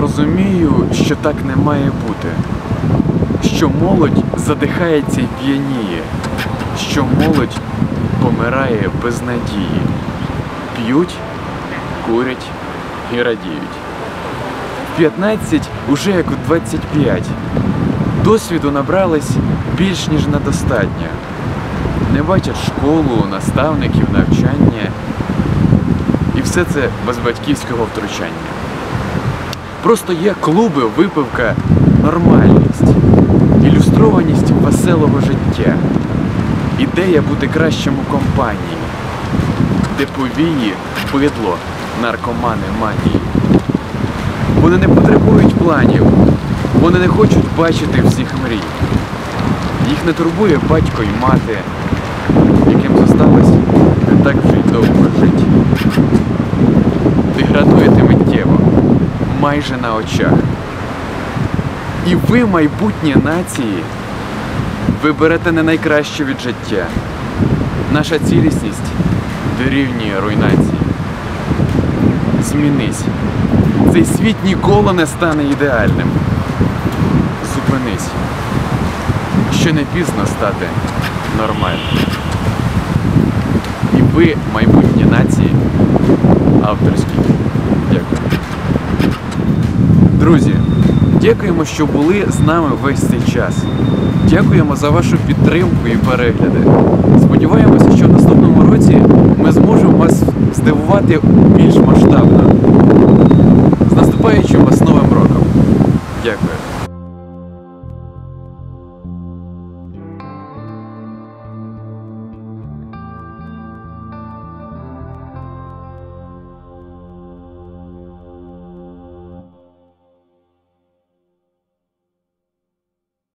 розумію, що так не має бути. Що молодь задихається і п'яніє, що молодь помирає без надії. П'ють, курять і радіють. В 15 уже як у 25. Досвіду набрались більш ніж недостатньо. Не бачать школу, наставників, навчання. І все це без батьківського втручання. Просто є клуби, випивка, нормальність, ілюстрованість веселого життя, ідея бути кращим у компанії, де повії, бидло, наркомани, манії. Вони не потребують планів, вони не хочуть бачити всіх мрій. Їх не турбує батько й мати, майже на очах. І ви, майбутнє нації, ви берете не найкраще від життя. Наша цілісність дорівнює руйнації. Змінись. Цей світ ніколи не стане ідеальним. Зупинись. Ще не пізно стати нормальним. І ви, майбутнє нації, авторські. Дякую. Друзі, дякуємо, що були з нами весь цей час. Дякуємо за вашу підтримку і перегляди. Сподіваємося, що в наступному році ми зможемо вас здивувати більш масштабно.